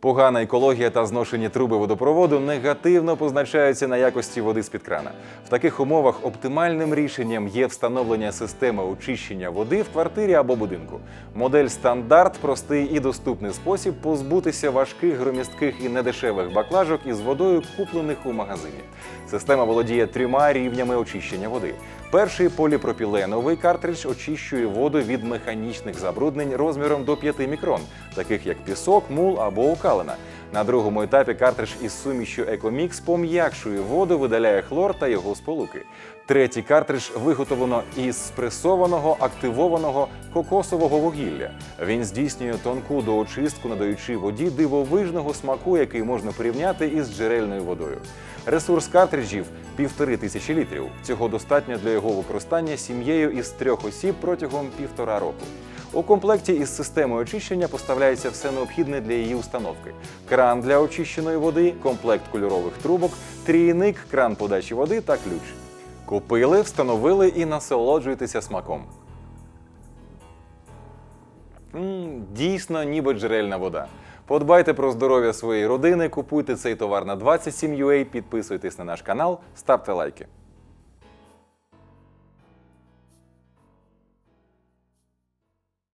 Погана екологія та зношені труби водопроводу негативно позначаються на якості води з-під крана. В таких умовах оптимальним рішенням є встановлення системи очищення води в квартирі або будинку. Модель стандарт простий і доступний спосіб позбутися важких, громістких і недешевих баклажок із водою, куплених у магазині. Система володіє трьома рівнями очищення води. Перший поліпропіленовий картридж очищує воду від механічних забруднень розміром до 5 мікрон, таких як пісок, мул або окалина. На другому етапі картридж із сумішю Екомікс пом'якшує воду, видаляє хлор та його сполуки. Третій картридж виготовлено із спресованого активованого кокосового вугілля. Він здійснює тонку доочистку, надаючи воді дивовижного смаку, який можна порівняти із джерельною водою. Ресурс картриджів півтори тисячі літрів. Цього достатньо для його використання сім'єю із трьох осіб протягом півтора року. У комплекті із системою очищення поставляється все необхідне для її установки: кран для очищеної води, комплект кольорових трубок, трійник, кран подачі води та ключ. Купили, встановили і насолоджуйтеся смаком. Дійсно, ніби джерельна вода. Подбайте про здоров'я своєї родини, купуйте цей товар на 27UA, підписуйтесь на наш канал, ставте лайки.